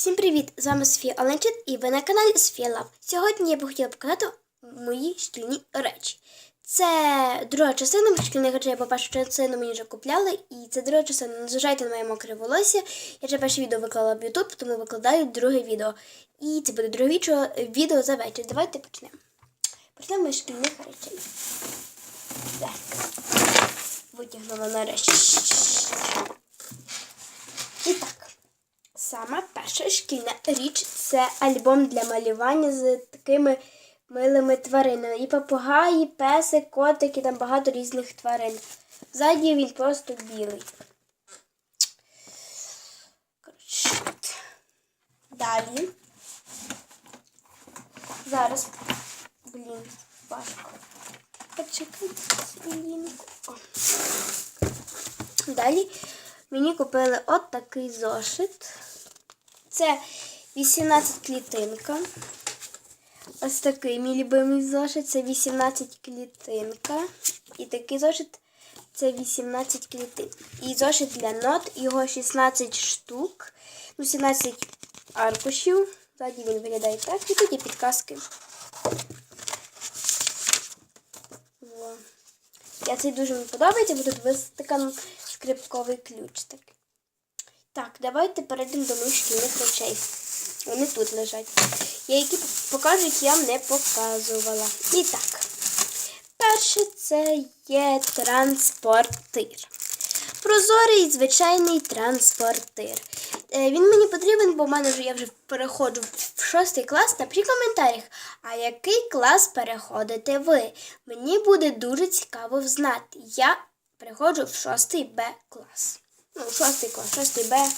Всім привіт! З вами Софія Оленчит і ви на каналі Софія Лав. Сьогодні я би хотіла показати мої шкільні речі. Це друга частина моїх шкільних речей, бо першу частину мені вже купляли, і це друга частина. Не зважайте на моє мокре волосся. Я вже перше відео виклала в YouTube, тому викладаю друге відео. І це буде друге відео, відео за вечір. Давайте почнемо. Почнемо з шкільних речей. Так. Витягнула нарешті. Сама перша шкільна річ це альбом для малювання з такими милими тваринами. І попугаї, і песик, котик, і там багато різних тварин. Ззаді він просто білий. Далі. Зараз. Блін, важко. Почекайте хвилинку. Далі мені купили от такий зошит. Це 18 клітинка. Ось такий мій любимий зошит. Це 18 клітинка. І такий зошит це 18 клітин. І зошит для нот, його 16 штук. Ну, 17 аркушів. Ззаді він виглядає так. І тут є підказки. Во. Я цей дуже мені подобається, бо тут вистикан скрипковий ключ такий. Так, давайте перейдемо до моїх шкільних речей. Вони тут лежать. Я які покажу, які я не показувала. І так, перше це є транспортир. Прозорий звичайний транспортир. Е, Він мені потрібен, бо в мене вже я вже переходжу в шостий клас. Напишіть в коментарях, а який клас переходите ви? Мені буде дуже цікаво знати. Я переходжу в шостий Б клас. Ну, шостий клас, шостий Б.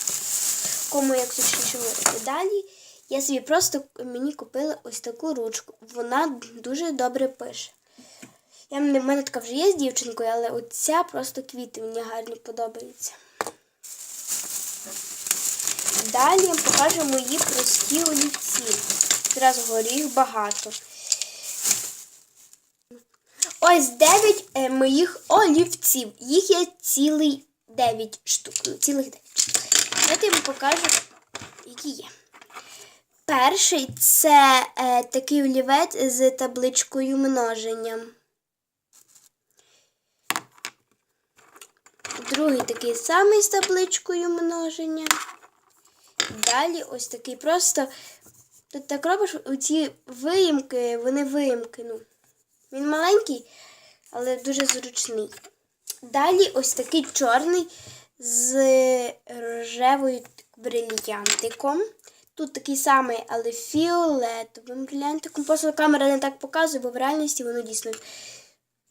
Кому як точніше говорити. Далі я собі просто мені купила ось таку ручку. Вона дуже добре пише. Я, в мене така вже є з дівчинкою, але оця просто квіти мені гарні подобаються. Далі я покажу мої прості олівці. Зразу говорю, їх багато. Ось 9 е, моїх олівців. Їх є цілий 9 штук. Ну, цілих 9 штук. Давайте я вам покажу, які є. Перший це е, такий олівець з табличкою множення. Другий такий самий з табличкою множення. Далі ось такий просто. Тут так робиш оці виїмки, вони виїмки. Ну. Він маленький, але дуже зручний. Далі ось такий чорний з рожевою брильянтиком. Тут такий самий, але фіолетовим брильянтиком. Просто камера не так показує, бо в реальності воно дійсно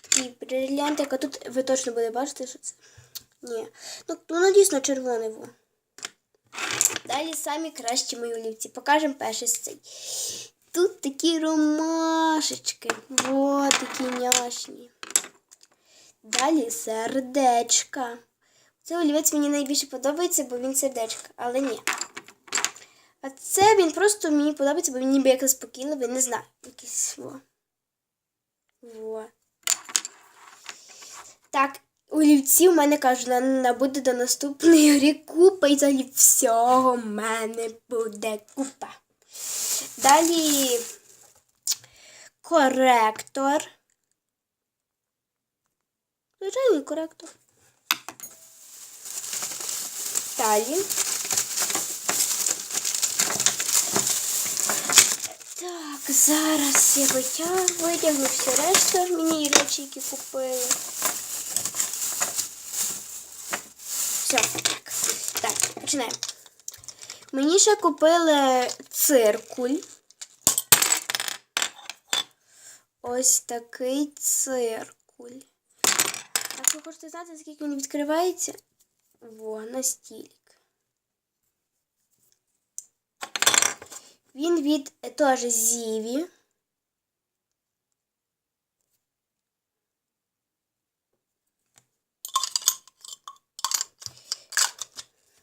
такий брильянтик. А тут ви точно будете бачити, що це. Ні. Ну, воно дійсно червоне. Во. Далі самі кращі мої олівці. Покажемо перший з цей. Тут такі ромашечки. Во, такі няшні. Далі сердечка. Цей олівець мені найбільше подобається, бо він сердечка, але ні. А це він просто мені подобається, бо він ніби як заспокійливий, не знаю. Якийсь во. Во. Так, олівці в мене кажуть, на буде до наступної гри купа і взагалі всього в мене буде купа. Далі коректор. Звичайний коректор. Далі. Так, зараз я витягну, витягну всі решта мені речі, які купили. Все, так. Так, починаємо. Мені ще купили циркуль. Ось такий циркуль. Ви хочете знати, скільки він відкривається? Во, настільки. Він від е, теж Зіві.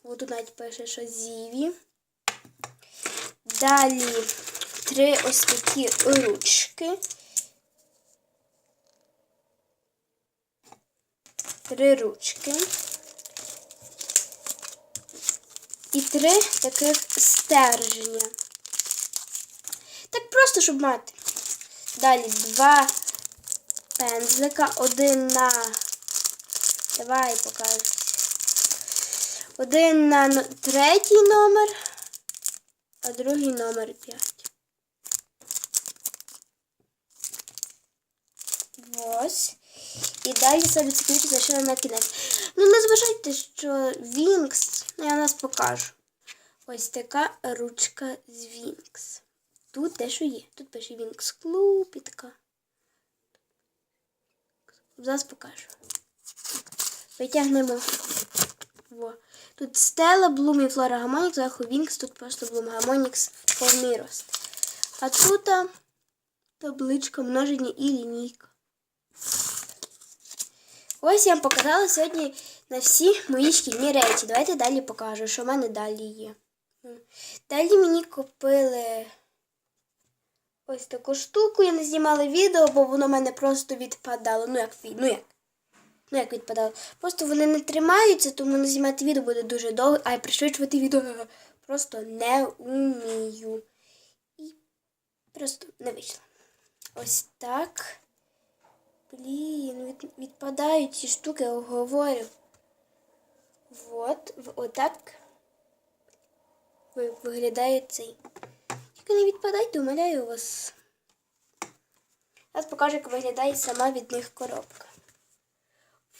От тут навіть пише, що Зіві. Далі три ось такі ручки. Три ручки. і три таких стержня. Так просто, щоб мати. Далі два пензлика, один на. Давай покажу. Один на третій номер, а другий номер п'ять. Ось. І далі собі цю книжку залишила на кінець. Ну, не зважайте, що Вінкс, ну я нас покажу. Ось така ручка з Вінкс. Тут дещо є. Тут пише Вінкс така. Зараз покажу. Витягнемо. Во. Тут Стела, Блум і Флора Гамонікс, зверху Вінкс, тут просто Блум Гамонікс повний рост. А тут табличка множення і лінійка. Ось я вам показала сьогодні на всі мої шкільні речі. Давайте далі покажу, що в мене далі є. Далі мені купили ось таку штуку. Я не знімала відео, бо воно в мене просто відпадало. Ну як ну як? Ну як відпадало. Просто вони не тримаються, тому не знімати відео буде дуже довго, а й пришвидшувати відео просто не вмію. І просто не вийшло. Ось так. Блін, від, відпадають ці штуки, я говорю. Вот, отак виглядає цей. Тільки не відпадайте, умоляю вас. Зараз покажу, як виглядає сама від них коробка.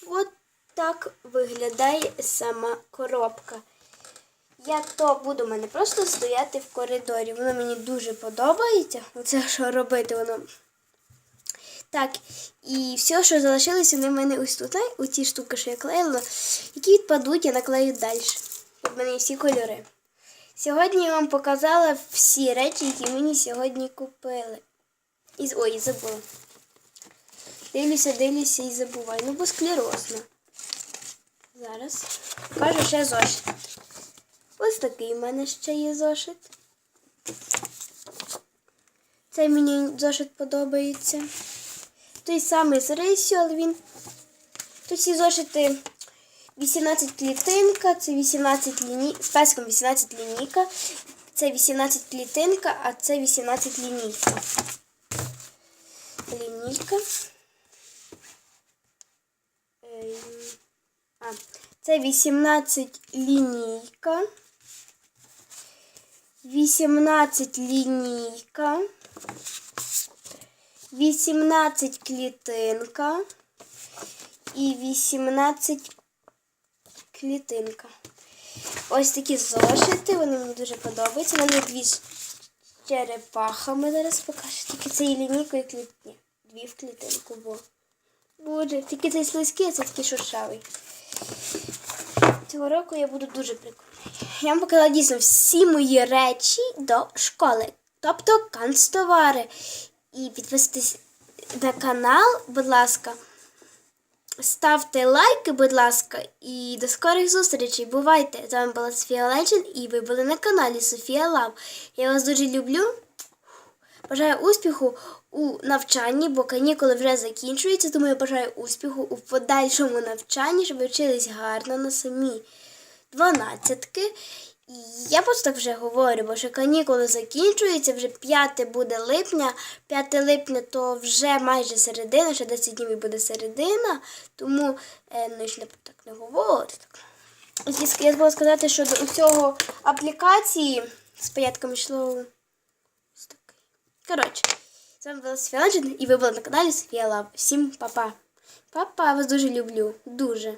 От так виглядає сама коробка. Я то буду мене просто стояти в коридорі. Воно мені дуже подобається. Оце що робити, воно. Так, і все, що залишилося, вони в мене ось тут. У ці штуки, що я клеїла, які відпадуть, я наклею далі. От в мене всі кольори. Сьогодні я вам показала всі речі, які мені сьогодні купили. І, ой, забула. Дивлюся, дивлюся і забуваю. Ну, бо склерозно. Зараз. Покажу ще зошит. Ось такий в мене ще є зошит. Цей мені зошит подобається. Той самий з рисю, але він. Тут всі зошити 18 клітинка, це 18 ліні... з песком 18 лінійка. Це 18 клітинка, а це 18 лінійка. Лінійка. Ем, А, це 18 лінійка. 18 лінійка. 18 клітинка і 18 клітинка. Ось такі зошити, вони мені дуже подобаються. Мене дві з черепахами зараз покажу. Тільки це і лінійка і кліт... Ні, дві в клітинку, бо. Боже, тільки цей слизький, а це такий шуршавий. Цього року я буду дуже прикольна. Я вам показала дійсно всі мої речі до школи. Тобто канцтовари. І підписуйтесь на канал, будь ласка. Ставте лайки, будь ласка, і до скорих зустрічей. Бувайте! З вами була Софія Лейчин і ви були на каналі Софія Лав. Я вас дуже люблю. Бажаю успіху у навчанні, бо канікули вже закінчуються, тому я бажаю успіху у подальшому навчанні, щоб ви вчились гарно на самі дванадцятки. Я просто так вже говорю, бо що канікули закінчуються, вже 5 буде липня. 5 липня то вже майже середина, ще 10 днів і буде середина, тому е, ну, не так не говорю. Я, я забула сказати, що до цього аплікації з паятками йшло ось такий. Коротше, з вами була Софія і ви були на каналі Софія Лав. Всім па-па. Па-па, вас дуже люблю. Дуже.